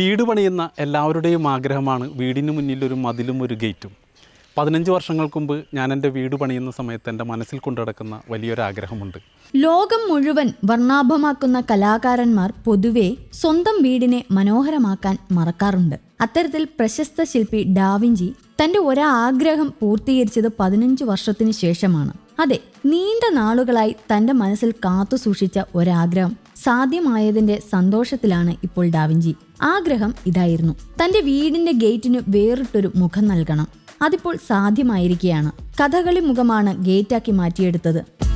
വീട് പണിയുന്ന എല്ലാവരുടെയും ആഗ്രഹമാണ് വീടിന് മുന്നിൽ ഒരു മതിലും ഒരു ഗേറ്റും. പതിനഞ്ച് വർഷങ്ങൾക്ക് മുമ്പ് ഞാൻ എന്റെ വീട് പണിയുന്ന സമയത്ത് എന്റെ മനസ്സിൽ കൊണ്ടുനടക്കുന്ന വലിയൊരാഗ്രഹമുണ്ട് ലോകം മുഴുവൻ വർണാഭമാക്കുന്ന കലാകാരന്മാർ പൊതുവെ സ്വന്തം വീടിനെ മനോഹരമാക്കാൻ മറക്കാറുണ്ട്. അത്തരത്തിൽ പ്രശസ്ത ശില്പി ഡാവിഞ്ചി തന്റെ ഒരാഗ്രഹം പൂർത്തീകരിച്ചത് പതിനഞ്ച് വർഷത്തിന് ശേഷമാണ്. അതെ നീണ്ട നാളുകളായി തന്റെ മനസ്സിൽ കാത്തു സൂക്ഷിച്ച ഒരാഗ്രഹം. സാധ്യമായതിന്റെ സന്തോഷത്തിലാണ് ഇപ്പോൾ ഡാവിഞ്ചി. ആഗ്രഹം ഇതായിരുന്നു. തന്റെ വീടിന്റെ ഗേറ്റിന് വേറിട്ടൊരു മുഖം നൽകണം. അതിപ്പോൾ സാധ്യമായിരിക്കുകയാണ് കഥകളി മുഖമാണ് ഗേറ്റാക്കി മാറ്റിയെടുത്തത്.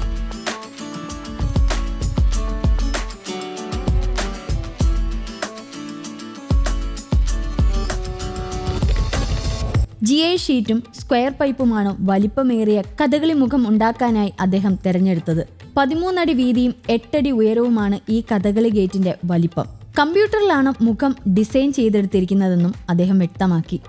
ജി ഐ ഷീറ്റും സ്ക്വയർ പൈപ്പുമാണ് വലിപ്പമേറിയ കഥകളി മുഖം ഉണ്ടാക്കാനായി അദ്ദേഹം തെരഞ്ഞെടുത്തത്. പതിമൂന്നടി വീതിയും എട്ടടി ഉയരവുമാണ് ഈ കഥകളി ഗേറ്റിന്റെ വലിപ്പം. കമ്പ്യൂട്ടറിലാണ് മുഖം ഡിസൈൻ ചെയ്തെടുത്തിരിക്കുന്നതെന്നും അദ്ദേഹം വ്യക്തമാക്കി.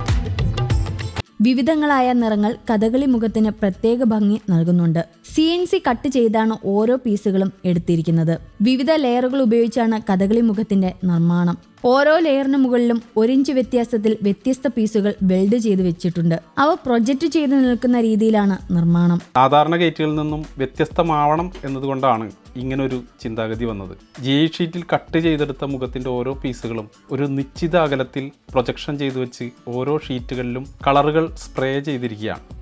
വിവിധങ്ങളായ നിറങ്ങൾ കഥകളി മുഖത്തിന് പ്രത്യേക ഭംഗി നൽകുന്നുണ്ട്. സി എൻ സി കട്ട് ചെയ്താണ് ഓരോ പീസുകളും എടുത്തിരിക്കുന്നത്. വിവിധ ലെയറുകൾ ഉപയോഗിച്ചാണ് കഥകളി മുഖത്തിന്റെ നിർമ്മാണം. ഓരോ ലെയറിന് മുകളിലും ഒരിഞ്ച് വ്യത്യാസത്തിൽ വ്യത്യസ്ത പീസുകൾ വെൽഡ് ചെയ്ത് വെച്ചിട്ടുണ്ട്. അവ പ്രൊജക്റ്റ് ചെയ്ത് നിൽക്കുന്ന രീതിയിലാണ് നിർമ്മാണം. സാധാരണ ഗേറ്റുകളിൽ നിന്നും വ്യത്യസ്തമാവണം എന്നതുകൊണ്ടാണ് ഇങ്ങനൊരു ചിന്താഗതി വന്നത്. ജി ഷീറ്റിൽ കട്ട് ചെയ്തെടുത്ത മുഖത്തിന്റെ ഓരോ പീസുകളും ഒരു നിശ്ചിത അകലത്തിൽ പ്രൊജക്ഷൻ ചെയ്തു വെച്ച് ഓരോ ഷീറ്റുകളിലും കളറുകൾ സ്പ്രേ ചെയ്തിരിക്കുകയാണ്.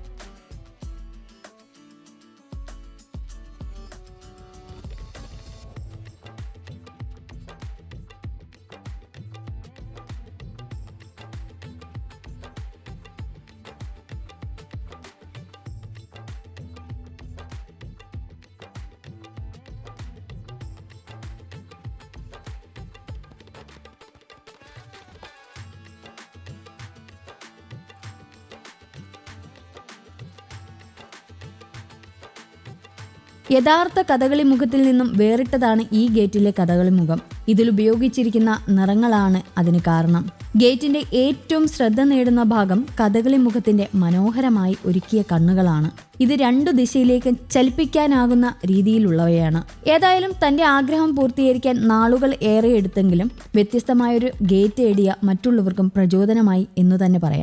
യഥാർത്ഥ കഥകളി മുഖത്തിൽ നിന്നും വേറിട്ടതാണ് ഈ ഗേറ്റിലെ കഥകളി മുഖം ഇതിൽ ഉപയോഗിച്ചിരിക്കുന്ന നിറങ്ങളാണ് അതിന് കാരണം. ഗേറ്റിന്റെ ഏറ്റവും ശ്രദ്ധ നേടുന്ന ഭാഗം കഥകളി മുഖത്തിന്റെ മനോഹരമായി ഒരുക്കിയ കണ്ണുകളാണ്. ഇത് രണ്ടു ദിശയിലേക്ക് ചലിപ്പിക്കാനാകുന്ന രീതിയിലുള്ളവയാണ്. ഏതായാലും തന്റെ ആഗ്രഹം പൂർത്തീകരിക്കാൻ നാളുകൾ ഏറെ എടുത്തെങ്കിലും വ്യത്യസ്തമായൊരു ഗേറ്റ് ഏടിയ മറ്റുള്ളവർക്കും പ്രചോദനമായി എന്ന് തന്നെ പറയാം.